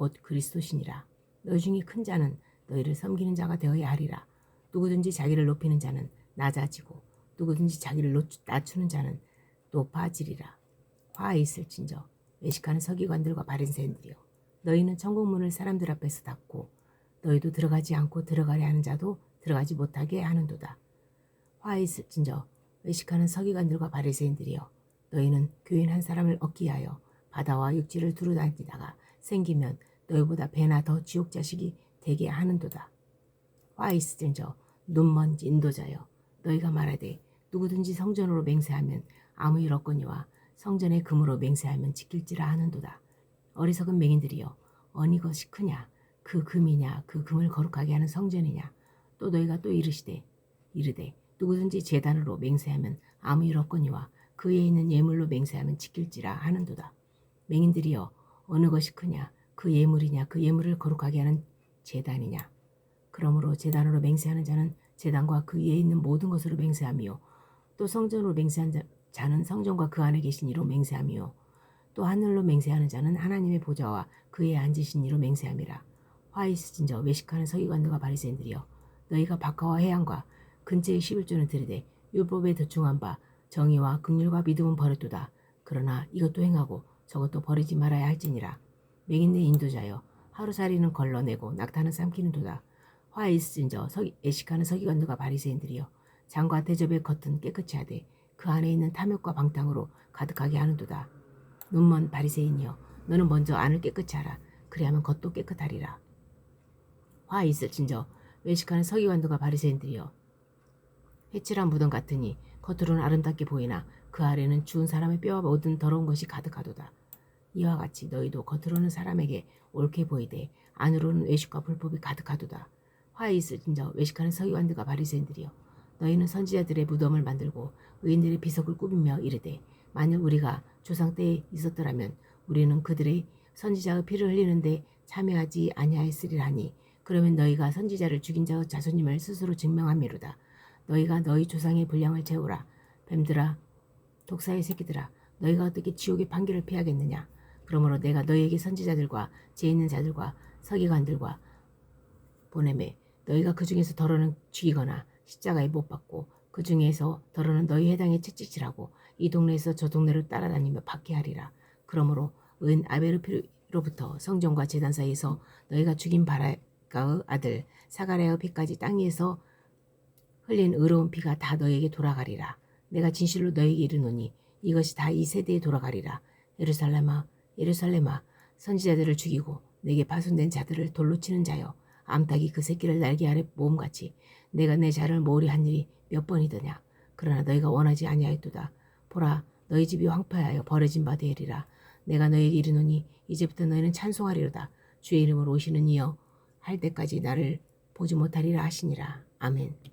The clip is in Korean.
곧 그리스도시니라. 너희 중에 큰 자는 너희를 섬기는 자가 되어야 하리라. 누구든지 자기를 높이는 자는 낮아지고 누구든지 자기를 놓- 낮추는 자는 높아지리라. 화에 있을진저 외식하는 서기관들과 바리새인들이여 너희는 천국문을 사람들 앞에서 닫고 너희도 들어가지 않고 들어가려 하는 자도 들어가지 못하게 하는도다. 화에 있을진저 외식하는 서기관들과 바리새인들이여 너희는 교인 한 사람을 얻기 위하여 바다와 육지를 두루 다니다가 생기면 너희보다 배나 더 지옥 자식이 되게 하는도다. 화 있을진저 눈먼 인도자여 너희가 말하되 누구든지 성전으로 맹세하면 아무 일 없거니와 성전의 금으로 맹세하면 지킬지라 하는도다. 어리석은 맹인들이여 어니 것이 크냐 그 금이냐 그 금을 거룩하게 하는 성전이냐 또 너희가 또 이르시되 이르되 누구든지 재단으로 맹세하면 아무 일 없거니와 그에 있는 예물로 맹세하면 지킬지라 하는도다. 맹인들이여 어느 것이 크냐 그 예물이냐 그 예물을 거룩하게 하는 재단이냐. 그러므로 재단으로 맹세하는 자는 재단과 그 위에 있는 모든 것으로 맹세하며 또 성전으로 맹세한 자, 자는 성전과 그 안에 계신 이로 맹세하며 또 하늘로 맹세하는 자는 하나님의 보좌와 그에 앉으신 이로 맹세함이라. 화 있으신 저 외식하는 서기관들과 바리새인들이여 너희가 박하와 해양과 근처의 11조는 들이되 율법에 도충한 바 정의와 극률과 믿음은 버렸도다. 그러나 이것도 행하고 저것도 버리지 말아야 할지니라 맹인의 인도자여 하루살이는 걸러내고 낙타는 삼키는 도다. 화 있으신저 애식하는 서기관들과 바리새인들이여 장과 대접의 겉은 깨끗이 하되 그 안에 있는 탐욕과 방탕으로 가득하게 하는도다. 눈먼 바리새인이여 너는 먼저 안을 깨끗이 하라. 그리하면 겉도 깨끗하리라. 화 있을진저 외식하는 서기관들과 바리새인들이여 해칠한 무덤 같으니 겉으로는 아름답게 보이나 그 아래는 죽은 사람의 뼈와 모든 더러운 것이 가득하도다 이와 같이 너희도 겉으로는 사람에게 옳게 보이되 안으로는 외식과 불법이 가득하도다. 화에 있을 진저 외식하는 서기관들과 바리새인들이여 너희는 선지자들의 무덤을 만들고 의인들의 비석을 꾸미며 이르되 만일 우리가 조상 때에 있었더라면 우리는 그들의 선지자의 피를 흘리는데 참여하지 아니하였으리라니 그러면 너희가 선지자를 죽인 자의 자손임을 스스로 증명함이로다. 너희가 너희 조상의 분량을 채우라. 뱀들아 독사의 새끼들아 너희가 어떻게 지옥의 판결을 피하겠느냐 그러므로 내가 너희에게 선지자들과 죄 있는 자들과 서기관들과 보내매 너희가 그 중에서 더러는 죽이거나 십자가에 못 박고 그 중에서 더러는 너희 해당에 채찍질하고 이 동네에서 저 동네를 따라다니며 박해하리라. 그러므로 은 아베르피로부터 성전과 제단 사이에서 너희가 죽인 바라가의 아들 사가랴의 피까지 땅 위에서 흘린 의로운 피가 다 너희에게 돌아가리라. 내가 진실로 너희에게 이르노니 이것이 다 이 세대에 돌아가리라. 예루살렘아 예루살렘아 선지자들을 죽이고 내게 파손된 자들을 돌로 치는 자여 암탉이 그 새끼를 날개 아래 모음같이 내가 내 자를 모으리 한 일이 몇 번이더냐? 그러나 너희가 원하지 아니하였도다. 보라 너희 집이 황폐하여 버려진 바 되리라. 내가 너희에게 이르노니 이제부터 너희는 찬송하리로다. 주의 이름으로 오시는 이여 할 때까지 나를 보지 못하리라 하시니라. 아멘